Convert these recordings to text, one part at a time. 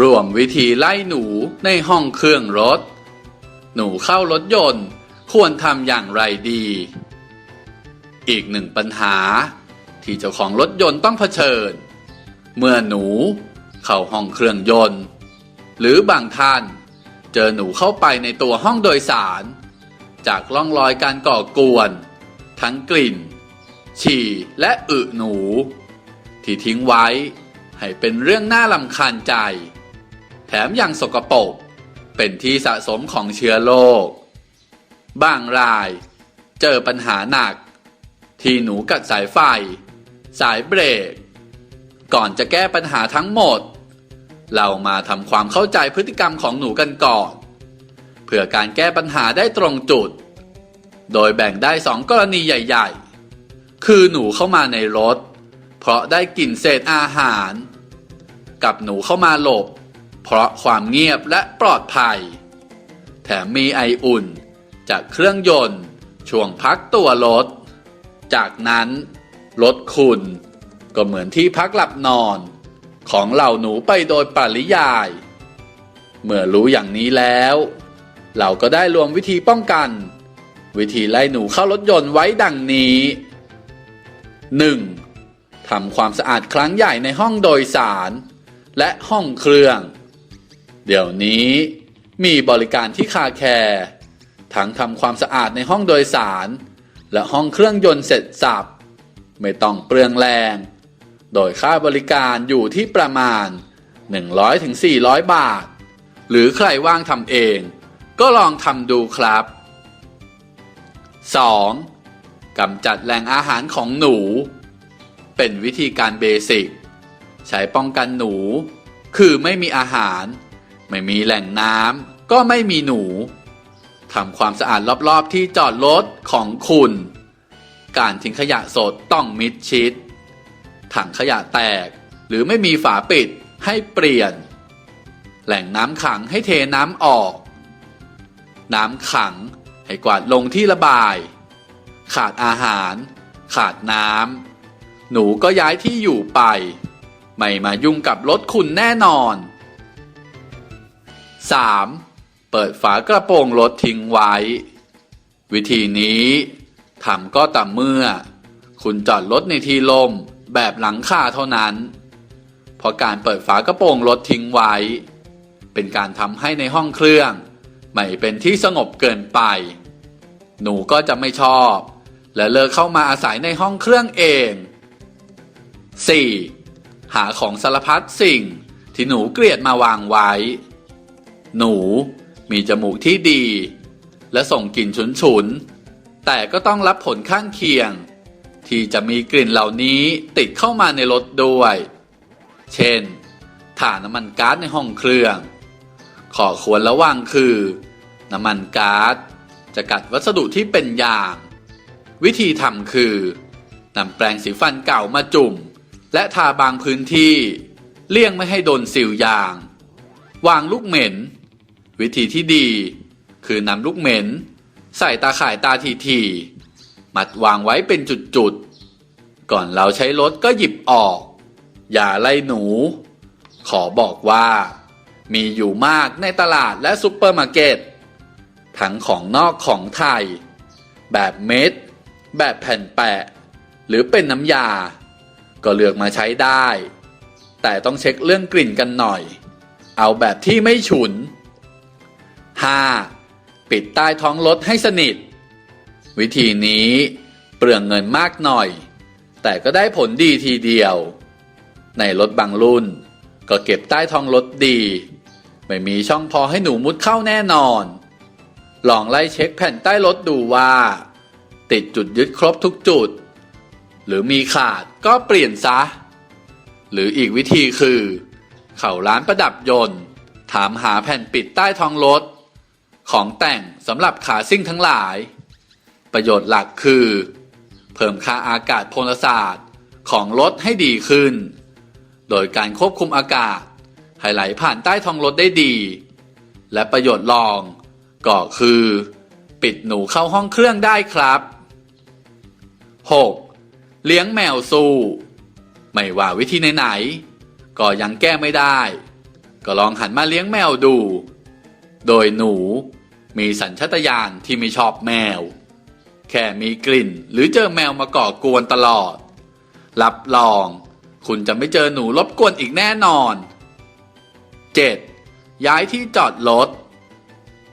ร่วมวิธีไล่หนูในห้องเครื่องรถ หนูเข้ารถยนต์ ควรทำอย่างไรดี อีกหนึ่งปัญหา ที่เจ้าของรถยนต์ต้องเผชิญ เมื่อหนูเข้าห้องเครื่องยนต์ หรือบางท่าน เจอหนูเข้าไปในตัวห้องโดยสาร จากร่องรอยการก่อกวน ทั้งกลิ่น ฉี่และอึหนู ที่ทิ้งไว้ให้เป็นเรื่องน่าลำคาญใจ แถมยังสกปรกเป็นที่สะสมของเชื้อโรคบางราย เจอปัญหาหนัก ที่หนูกัดสายไฟ สายเบรก ก่อนจะแก้ปัญหาทั้งหมด เรามาทำความเข้าใจพฤติกรรมของหนูกันก่อน เพื่อการแก้ปัญหาได้ตรงจุด โดยแบ่งได้สองกรณีใหญ่ ๆ คือหนูเข้ามาในรถ เพราะได้กลิ่นเศษอาหาร กับหนูเข้ามาหลบ เพราะความเงียบและปลอดภัย แถมมีไออุ่น จากเครื่องยนต์ ช่วงพักตัวรถ จากนั้นรถคุณ ก็เหมือนที่พักหลับนอน ของเหล่าหนูไปโดยปริยาย เมื่อรู้อย่างนี้แล้ว เราก็ได้รวมวิธีป้องกัน วิธีไล่หนูเข้ารถยนต์ไว้ดังนี้ 1. ทำความสะอาดครั้งใหญ่ในห้องโดยสาร และห้องเครื่อง เดี๋ยวนี้มีบริการที่คาแคร์ทั้งทำความสะอาดในห้องโดยสาร และห้องเครื่องยนต์เสร็จสับ ไม่ต้องเปลืองแรง โดยค่าบริการอยู่ที่ประมาณ 100-400 บาท หรือใครว่างทำเอง ก็ลองทำดูครับ 2. กำจัดแหล่งอาหารของหนู เป็นวิธีการเบสิกใช้ป้องกันหนู คือไม่มีอาหาร ไม่มีแหล่งน้ำก็ไม่มีหนูทำความสะอาดรอบๆที่จอดรถของคุณ การทิ้งขยะสดต้องมิดชิด ถังขยะแตกหรือไม่มีฝาปิดให้เปลี่ยน แหล่งน้ำขังให้เทน้ำออก น้ำขังให้กวาดลงที่ระบาย ขาดอาหาร ขาดน้ำหนูก็ย้ายที่อยู่ไป ไม่มายุ่งกับรถคุณแน่นอน 3. เปิดฝากระโปรงรถทิ้งไว้ วิธีนี้ทำก็ต่อเมื่อ คุณจอดรถในที่ลมแบบหลังคาเท่านั้น เพราะการเปิดฝากระโปรงรถทิ้งไว้ เป็นการทำให้ในห้องเครื่อง ไม่เป็นที่สงบเกินไป หนูก็จะไม่ชอบ และเลิกเข้ามาอาศัยในห้องเครื่องเอง 4. หาของสารพัดสิ่งที่หนูเกลียดมาวางไว้ หนู มีจมูกที่ดี และส่งกลิ่นฉุนๆแต่ก็ต้องรับผลข้างเคียง ที่จะมีกลิ่นเหล่านี้ติดเข้ามาในรถด้วย เช่น ถ่านน้ำมันก๊าซในห้องเครื่อง ขอควรระวังคือ น้ำมันก๊าซจะกัดวัสดุที่เป็นยาง วิธีทำคือนำแปรงสีฟันเก่ามาจุ่ม และทาบางพื้นที่ เลี่ยงไม่ให้โดนสิวยาง วางลูกเหม็น วิธีที่ดี คือนำลูกเหม็น ใส่ตาข่ายตาทีทีมัดวางไว้เป็นจุดๆ ก่อนเราใช้รถก็หยิบออก อย่าไล่หนู ขอบอกว่า มีอยู่มากในตลาดและซุปเปอร์มาร์เก็ตทั้งของนอกของไทย แบบเม็ด แบบแผ่นแปะ หรือเป็นน้ำยา ก็เลือกมาใช้ได้ แต่ต้องเช็คเรื่องกลิ่นกันหน่อย เอาแบบที่ไม่ฉุน 5. ปิดใต้ท้องรถให้สนิท วิธีนี้เปลืองเงินมากหน่อย แต่ก็ได้ผลดีทีเดียว ในรถบางรุ่น ก็เก็บใต้ท้องรถดี ไม่มีช่องพอให้หนูมุดเข้าแน่นอน ลองไล่เช็คแผ่นใต้รถดูว่า ติดจุดยึดครบทุกจุด หรือมีขาดก็เปลี่ยนซะ หรืออีกวิธีคือ เข้าร้านประดับยนต์ถามหาแผ่นปิดใต้ท้องรถ ของแต่งสำหรับขาซิ่งทั้งหลาย ประโยชน์หลักคือ เพิ่มค่าอากาศพลศาสตร์ของรถให้ดีขึ้น โดยการควบคุมอากาศให้ไหลผ่านใต้ท้องรถได้ดี และประโยชน์รอง ก็คือ ปิดหนูเข้าห้องเครื่องได้ครับ 6. เลี้ยงแมวสู้ ไม่ว่าวิธีไหนๆก็ยังแก้ไม่ได้ ก็ลองหันมาเลี้ยงแมวดู โดยหนู มีสัญชาตญาณที่ไม่ชอบแมว แค่มีกลิ่นหรือเจอแมวมาก่อกวนตลอด รับรอง คุณจะไม่เจอหนูรบกวนอีกแน่นอน 7. ย้ายที่จอดรถ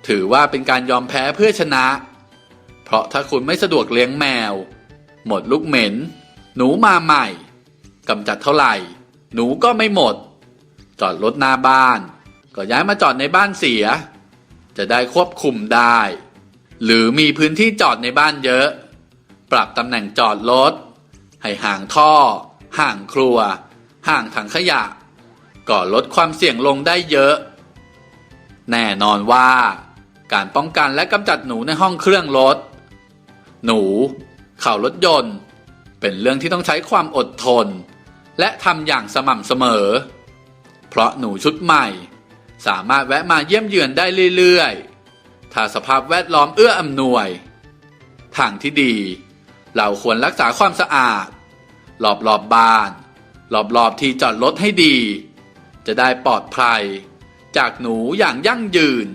ถือว่าเป็นการยอมแพ้เพื่อชนะ เพราะถ้าคุณไม่สะดวกเลี้ยงแมว หมดลูกเหม็น หนูมาใหม่กำจัดเท่าไหร่ หนูก็ไม่หมด จอดรถหน้าบ้าน ก็ย้ายมาจอดในบ้านเสีย จะได้ควบคุมได้ หรือมีพื้นที่จอดในบ้านเยอะ ปรับตำแหน่งจอดรถให้ห่างท่อ ห่างครัว ห่างถังขยะ ก็ลดความเสี่ยงลงได้เยอะ แน่นอนว่า การป้องกันและกำจัดหนูในห้องเครื่องรถ หนู เข่ารถยนต์ เป็นเรื่องที่ต้องใช้ความอดทน และทำอย่างสม่ำเสมอ เพราะหนูชุดใหม่ สามารถแวะมาเยี่ยมเยือนได้เรื่อยๆ ถ้าสภาพแวดล้อมเอื้ออำนวย ทางที่ดี เราควรรักษาความสะอาด รอบๆบบ้าน รอบๆที่จอดรถให้ดี จะได้ปลอดภัย จากหนูอย่างยั่งยืน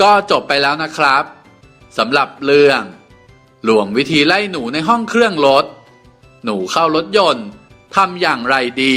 ก็จบไปแล้วนะครับสำหรับเรื่องรวมวิธีไล่หนูในห้องเครื่องรถ หนูเข้ารถยนต์ทำอย่างไรดี